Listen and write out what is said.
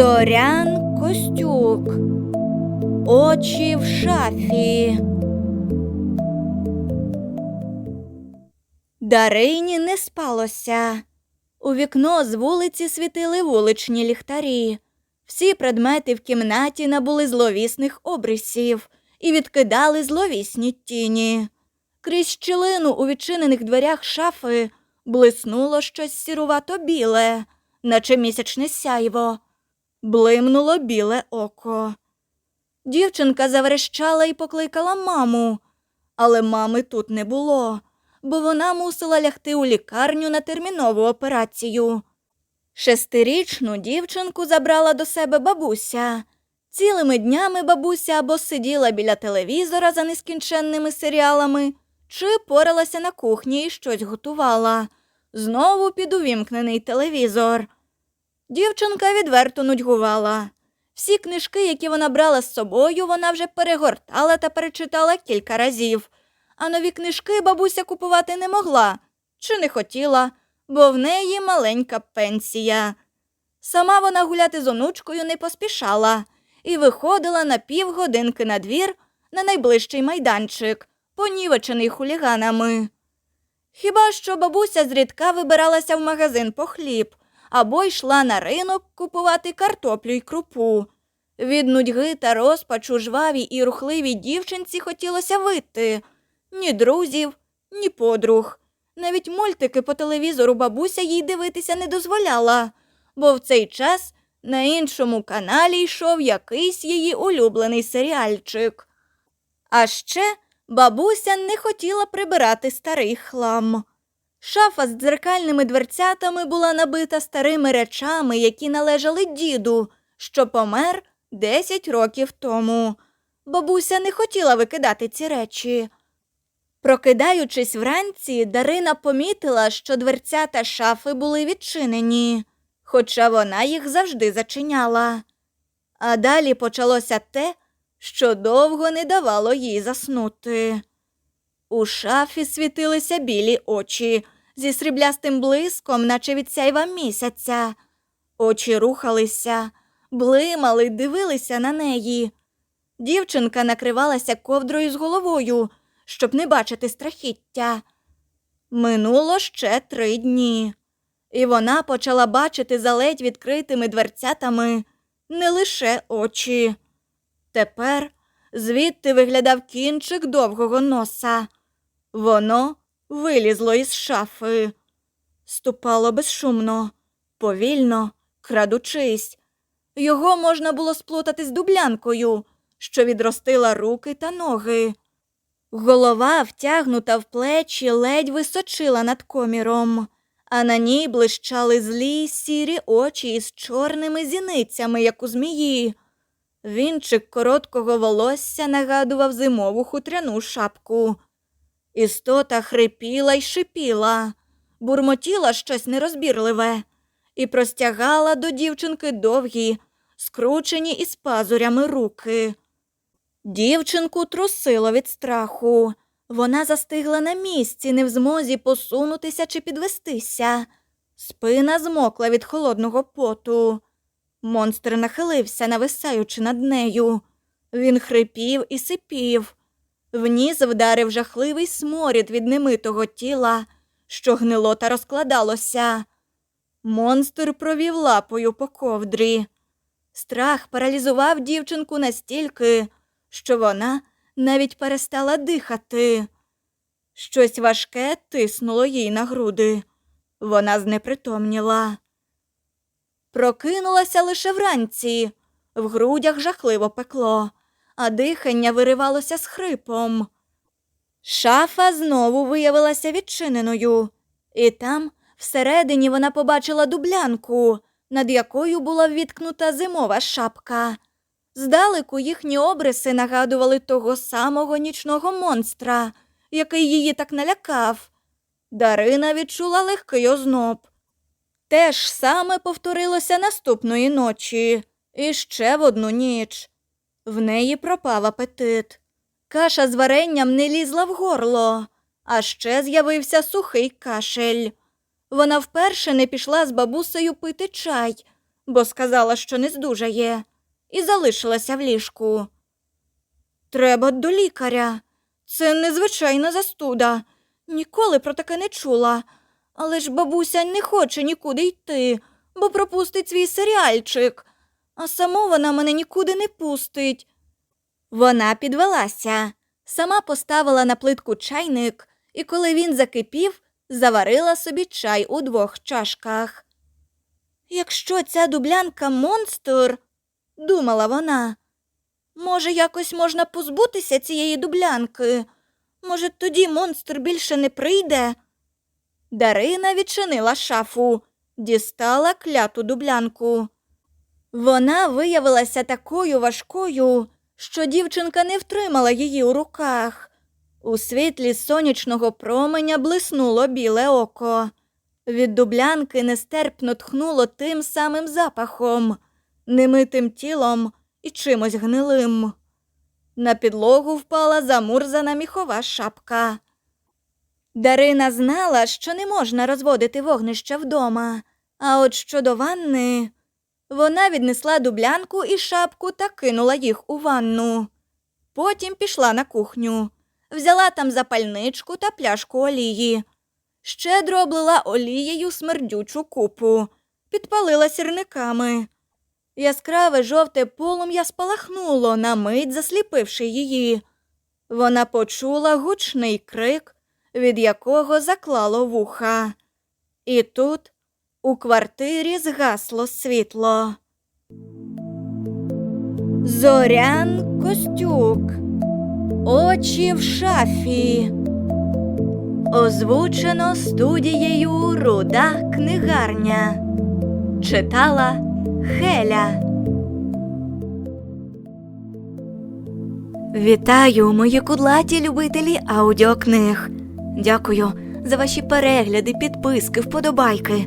Зорян Костюк. Очі в шафі. Дарині не спалося. У вікно з вулиці світили вуличні ліхтарі. Всі предмети в кімнаті набули зловісних обрисів і відкидали зловісні тіні. Крізь щілину у відчинених дверях шафи блиснуло щось сірувато біле, наче місячне сяйво. Блимнуло біле око. Дівчинка заверещала і покликала маму, але мами тут не було, бо вона мусила лягти у лікарню на термінову операцію. Шестирічну дівчинку забрала до себе бабуся. Цілими днями бабуся або сиділа біля телевізора за нескінченними серіалами, чи поралася на кухні і щось готувала. Знову під увімкнений телевізор. Дівчинка відверто нудьгувала. Всі книжки, які вона брала з собою, вона вже перегортала та перечитала кілька разів, а нові книжки бабуся купувати не могла чи не хотіла, бо в неї маленька пенсія. Сама вона гуляти з онучкою не поспішала і виходила на півгодинки на двір на найближчий майданчик, понівечений хуліганами. Хіба що бабуся зрідка вибиралася в магазин по хліб або йшла на ринок купувати картоплю й крупу. Від нудьги та розпачу жвавій і рухливій дівчинці хотілося вийти. Ні друзів, ні подруг. Навіть мультики по телевізору бабуся їй дивитися не дозволяла, бо в цей час на іншому каналі йшов якийсь її улюблений серіальчик. А ще бабуся не хотіла прибирати старий хлам. Шафа з дзеркальними дверцятами була набита старими речами, які належали діду, що помер 10 років тому. Бабуся не хотіла викидати ці речі. Прокидаючись вранці, Дарина помітила, що дверцята шафи були відчинені, хоча вона їх завжди зачиняла. А далі почалося те, що довго не давало їй заснути. У шафі світилися білі очі зі сріблястим блиском, наче від сяйва місяця. Очі рухалися, блимали, дивилися на неї. Дівчинка накривалася ковдрою з головою, щоб не бачити страхіття. Минуло ще три дні, і вона почала бачити за ледь відкритими дверцятами не лише очі. Тепер звідти виглядав кінчик довгого носа. Воно вилізло із шафи, ступало безшумно, повільно, крадучись. Його можна було сплутати з дублянкою, що відростила руки та ноги. Голова, втягнута в плечі, ледь височила над коміром, а на ній блищали злі сірі очі із чорними зіницями, як у змії. Вінчик короткого волосся нагадував зимову хутряну шапку. Істота хрипіла й шипіла, бурмотіла щось нерозбірливе і простягала до дівчинки довгі, скручені із пазурями руки. Дівчинку трусило від страху. Вона застигла на місці, не в змозі посунутися чи підвестися. Спина змокла від холодного поту. Монстр нахилився, нависаючи над нею. Він хрипів і сипів. В вдарив жахливий сморід від немитого тіла, що гнило та розкладалося. Монстр провів лапою по ковдрі. Страх паралізував дівчинку настільки, що вона навіть перестала дихати. Щось важке тиснуло їй на груди. Вона знепритомніла. Прокинулася лише вранці, в грудях жахливо пекло, а дихання виривалося з хрипом. Шафа знову виявилася відчиненою, і там всередині вона побачила дублянку, над якою була ввіткнута зимова шапка. Здалеку їхні обриси нагадували того самого нічного монстра, який її так налякав. Дарина відчула легкий озноб. Те ж саме повторилося наступної ночі, і ще в одну ніч. В неї пропав апетит. Каша з варенням не лізла в горло, а ще з'явився сухий кашель. Вона вперше не пішла з бабусею пити чай, бо сказала, що не здужає, і залишилася в ліжку. Треба до лікаря. Це незвичайна застуда. Ніколи про таке не чула. Але ж бабуся не хоче нікуди йти, бо пропустить свій серіальчик, а саму вона мене нікуди не пустить. Вона підвелася, сама поставила на плитку чайник, і коли він закипів, заварила собі чай у двох чашках. Якщо ця дублянка монстр, думала вона, може, якось можна позбутися цієї дублянки? Може, тоді монстр більше не прийде? Дарина відчинила шафу, дістала кляту дублянку. Вона виявилася такою важкою, що дівчинка не втримала її у руках. У світлі сонячного променя блиснуло біле око. Від дублянки нестерпно тхнуло тим самим запахом, немитим тілом і чимось гнилим. На підлогу впала замурзана міхова шапка. Дарина знала, що не можна розводити вогнище вдома, а от щодо ванни, вона віднесла дублянку і шапку та кинула їх у ванну. Потім пішла на кухню, взяла там запальничку та пляшку олії. Щедро облила олією смердючу купу, підпалила сірниками. Яскраве жовте полум'я спалахнуло, на мить засліпивши її. Вона почула гучний крик, від якого заклало вуха. І тут у квартирі згасло світло. Зорян Костюк. Очі в шафі. Озвучено студією Руда книгарня. Читала Хеля. Вітаю, мої кудлаті любителі аудіокниг. Дякую за ваші перегляди, підписки, вподобайки,